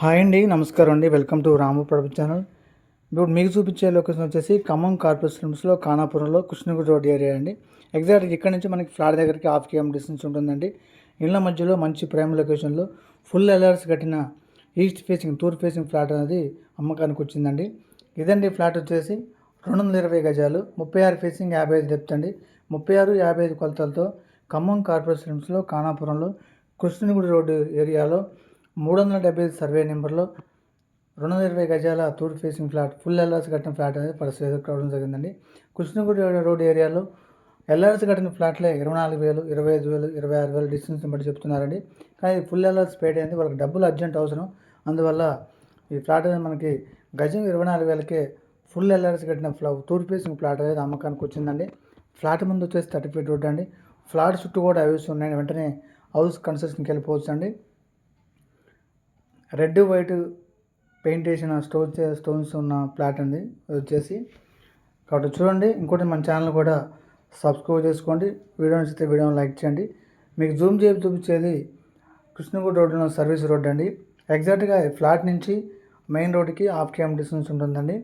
Hi అండి నమస్కారం అండి. Welcome to Ramu Prabhu channel ఇప్పుడు మీకు చూపించే లొకేషన్ వచ్చేసి ఖమ్మం కార్పొరేట్ లిమిట్స్లో ఖానాపురంలో కృష్ణగుడి రోడ్ ఏరియా అండి. ఎగ్జాక్ట్ ఇక్కడ నుంచి మనకి ఫ్లాట్ దగ్గరికి హాఫ్ కేఎం డిస్టెన్స్ ఉంటుందండి. ఇళ్ళ మధ్యలో మంచి ప్రైమ్ లొకేషన్లో ఫుల్ ఎల్ఆర్స్ కట్టిన ఈస్ట్ ఫేసింగ్ తూర్పు ఫేసింగ్ ఫ్లాట్ అనేది అమ్మకానికి వచ్చిందండి. ఇదండి ఫ్లాట్ వచ్చేసి రెండు వందల ఇరవై గజాలు ముప్పై ఆరు ఫేసింగ్ యాభై ఐదు డెప్త్ అండి. ముప్పై ఆరు యాభై ఐదు కొలతలతో ఖమ్మం కార్పొరేట్ లిమిట్స్లో ఖానాపురంలో కృష్ణగుడి రోడ్డు ఏరియాలో మూడు వందల డెబ్బై ఐదు సర్వే నెంబర్లో రెండు వందల ఇరవై గజాల తూర్పు ఫేసింగ్ ఫ్లాట్ ఫుల్ ఎల్ఆర్స్ కట్టిన ఫ్లాట్ అనేది పరిస్థితి కావడం జరిగిందండి. కృష్ణగుడి రోడ్ ఏరియాలో ఎల్ఆర్సీ కట్టిన ఫ్లాట్లే ఇరవై నాలుగు వేలు ఇరవై ఐదు వేలు ఇరవై ఆరు వేలు డిస్టెన్స్ బట్టి చెప్తున్నారండి. కానీ ఫుల్ ఎల్ఆర్స్ పేడ్ అయింది వాళ్ళకి డబ్బులు అర్జెంట్ అవసరం. అందువల్ల ఈ ఫ్లాట్ అనేది మనకి గజం ఇరవై నాలుగు వేలకే ఫుల్ ఎల్ఆర్సీ కట్టిన ఫ్లా తూర్పు ఫేసింగ్ ఫ్లాట్ అనేది అమ్మకానికి వచ్చిందండి. ఫ్లాట్ ముందు వచ్చేసి థర్టీ ఫీట్ రోడ్ అండి. ఫ్లాట్ చుట్టూ కూడా హౌస్ ఉన్నాయి వెంటనే హౌస్ కన్స్ట్రక్షన్కి వెళ్ళిపోవచ్చు అండి రెడ్ వైట్ పెయింట్ వేసిన స్టోన్స్ స్టోన్స్ ఉన్న ప్లాట్ అండి. వచ్చేసి కాబట్టి చూడండి. ఇంకోటి మన ఛానల్ కూడా సబ్స్క్రైబ్ చేసుకోండి. వీడియో నచ్చితే వీడియోని లైక్ చేయండి. మీకు జూమ్ చేసి చూపించేది కృష్ణగూడ రోడ్డులో సర్వీస్ రోడ్ అండి. ఎగ్జాక్ట్గా ఫ్లాట్ నుంచి మెయిన్ రోడ్కి హాఫ్ కేఎం డిస్టెన్స్ ఉంటుందండి.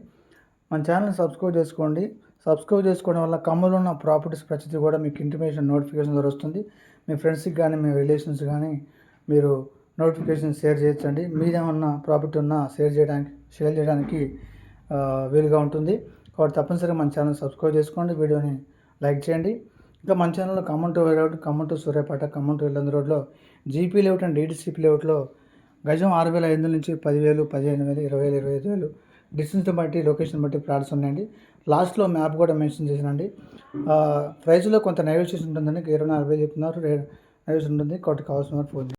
మన ఛానల్ సబ్స్క్రైబ్ చేసుకోండి. సబ్స్క్రైబ్ చేసుకోవడం వల్ల కమ్మలో ఉన్న ప్రాపర్టీస్ ప్రతిదీ కూడా మీకు ఇంటిమేషన్ నోటిఫికేషన్ ద్వారా వస్తుంది. మీ ఫ్రెండ్స్కి కానీ మీ రిలేషన్స్ కానీ మీరు నోటిఫికేషన్ షేర్ చేయొచ్చండి. మీదేమన్నా ప్రాఫిట్ ఉన్నా షేర్ చేయడానికి షేర్ చేయడానికి వీలుగా ఉంటుంది. కాబట్టి తప్పనిసరిగా మన ఛానల్ సబ్స్క్రైబ్ చేసుకోండి. వీడియోని లైక్ చేయండి. ఇంకా మన ఛానల్లో Khammam to road Khammam to Suryapet Yellandu రోడ్లో జీపీ లేఅవుట్ అండ్ డీడీసీపీ లేఅవుట్లో గజం ఆరు వేల ఐదు నుంచి పదివేలు పదిహేను వేలు ఇరవై వేలు ఇరవై ఐదు వేలు డిస్టెన్స్ బట్టి లొకేషన్ బట్టి ప్లాట్స్ ఉన్నాయండి. లాస్ట్లో మ్యాప్ కూడా మెన్షన్ చేసినండి ప్రైస్లో కొంత నెగోషియేషన్ ఉంటుందని ఇరవై నాలుగు వేలు చెప్తున్నారు. నెగోషియేషన్ ఉంటుంది. కాబట్టి కావాల్సిన ఫోన్